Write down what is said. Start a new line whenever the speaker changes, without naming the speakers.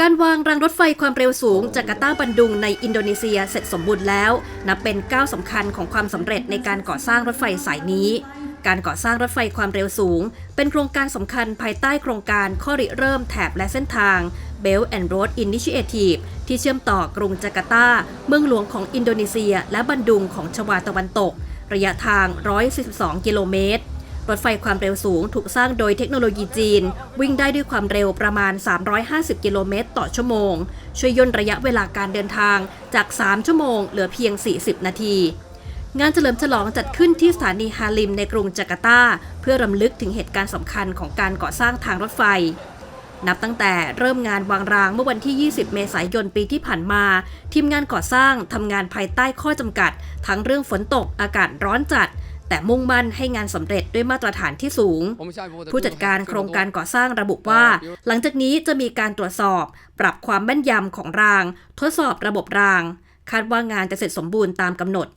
การวางรางรถไฟความเร็วสูงจาการ์ตาบันดุงในอินโดนีเซียเสร็จสมบูรณ์แล้ว นับเป็นก้าวสำคัญของความสำเร็จในการก่อสร้างรถไฟสายนี้ การก่อสร้างรถไฟความเร็วสูง เป็นโครงการสำคัญภายใต้โครงการข้อริเริ่มแถบและเส้นทาง Belt and Road Initiative ที่เชื่อมต่อกรุงจาการ์ตา เมืองหลวงของอินโดนีเซีย และบันดุงของชวาตะวันตก ระยะทาง 142 กิโลเมตร รถไฟความเร็วสูงถูกสร้างโดยเทคโนโลยีจีน วิ่งได้ด้วยความเร็วประมาณ 350 กิโลเมตรต่อชั่วโมง ช่วยย่นระยะเวลาการเดินทางจาก 3 ชั่วโมงเหลือเพียง 40 นาที งานเฉลิมฉลองจัดขึ้นที่สถานีฮาลิมในกรุงจาการ์ตา เพื่อรำลึกถึงเหตุการณ์สำคัญของการก่อสร้างทางรถไฟนับตั้งแต่เริ่มงานวางรางเมื่อวันที่ 20 เมษายนปีที่ผ่านมา ทีมงานก่อสร้างทำงานภายใต้ข้อจำกัด ทั้งเรื่องฝนตกอากาศร้อนจัด แต่มุ่งมั่นให้งานสำเร็จด้วยมาตรฐานที่สูง ผู้จัดการโครงการก่อสร้างระบุว่า หลังจากนี้จะมีการตรวจสอบ ปรับความแม่นยำของราง ทดสอบระบบราง คาดว่างานจะเสร็จสมบูรณ์ตามกำหนด